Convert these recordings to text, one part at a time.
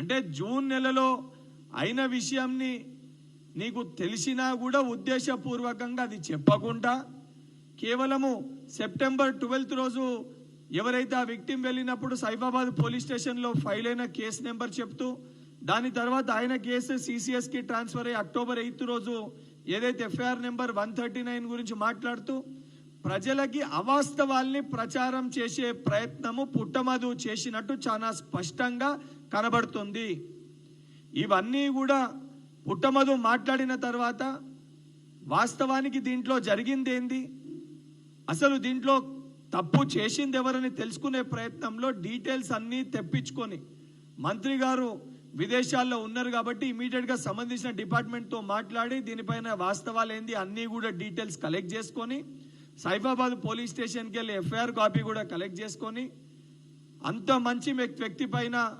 అంటే జూన్ నెలలో అయిన విషయంని నీకు తెలిసినా కూడా ఉద్దేశపూర్వకంగా అది చెప్పకుండా కేవలము సెప్టెంబర్ ట్వెల్త్ రోజు ఎవరైతే ఆ విక్టిం వెళ్ళినప్పుడు సైబాబాద్ పోలీస్ స్టేషన్లో ఫైల్ అయిన కేసు నెంబర్ చెప్తూ దాని తర్వాత ఆయన కేసు సిసిఎస్కి ట్రాన్స్ఫర్ అయ్యి అక్టోబర్ ఎయిత్ రోజు ఏదైతే FIR number one thirty nine గురించి మాట్లాడుతూ ప్రజలకి అవాస్తవాల్ని ప్రచారం చేసే ప్రయత్నము పుట్టమదు చేసినట్టు చాలా స్పష్టంగా కనబడుతుంది. ఇవన్నీ కూడా పుట్టమధు మాట్లాడిన తర్వాత వాస్తవానికి దీంట్లో జరిగింది ఏంది అసలు దీంట్లో తప్పు చేసింది ఎవరని తెలుసుకునే ప్రయత్నంలో డీటెయిల్స్ అన్నీ తెప్పించుకొని మంత్రి గారు విదేశాల్లో ఉన్నారు కాబట్టి ఇమీడియట్గా సంబంధించిన డిపార్ట్మెంట్తో మాట్లాడి దీనిపైన వాస్తవాలు ఏంది అన్నీ కూడా డీటెయిల్స్ కలెక్ట్ చేసుకొని సైఫాబాద్ పోలీస్ స్టేషన్కి వెళ్ళి ఎఫ్ఐఆర్ కాపీ కూడా కలెక్ట్ చేసుకొని అంత మంచి వ్యక్తి పైన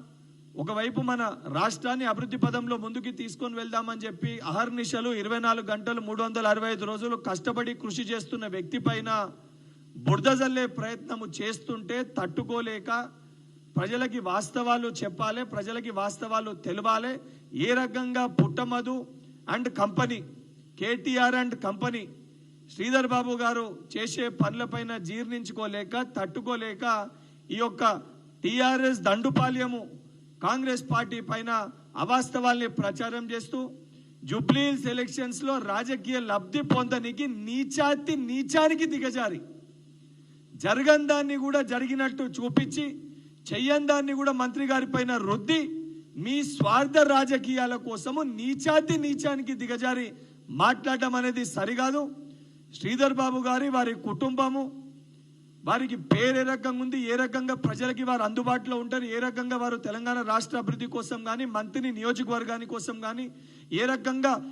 ఒకవైపు మన రాష్ట్రాన్ని అభివృద్ధి పదంలో ముందుకు తీసుకొని వెళ్దామని చెప్పి అహర్నిశలు ఇరవై నాలుగు గంటలు మూడు వందల అరవై ఐదు రోజులు కష్టపడి కృషి చేస్తున్న వ్యక్తి పైన బురద ప్రయత్నము చేస్తుంటే తట్టుకోలేక ప్రజలకి వాస్తవాలు చెప్పాలి ప్రజలకి వాస్తవాలు తెలవాలి. ఏ రకంగా Puttamadhu and company KTR and company Sridhar Babu garu చేసే పనులపైన జీర్ణించుకోలేక తట్టుకోలేక ఈ యొక్క టిఆర్ఎస్ దండుపాల్యము కాంగ్రెస్ పార్టీ పైన అవాస్తవాల్ని ప్రచారం చేస్తూ జూబ్లీహిల్స్ ఎలక్షన్స్లో రాజకీయ లబ్ధి పొందనికి నీచాతి నీచానికి దిగజారి. జరగని దాన్ని కూడా జరిగినట్టు చూపించి చెయ్యని దాన్ని కూడా మంత్రి గారి పైన రుద్ది మీ స్వార్థ రాజకీయాల కోసము నీచాతి నీచానికి దిగజారి. మాట్లాడటం అనేది సరికాదు. శ్రీధర్ బాబు గారి వారి కుటుంబము వారికి పేరు ఏ రకంగా ఉంది ఏ రకంగా ప్రజలకి వారు అందుబాటులో ఉంటారు ఏ రకంగా వారు తెలంగాణ రాష్ట్ర అభివృద్ధి కోసం కానీ మంత్రి నియోజకవర్గాని కోసం కానీ ఏ రకంగా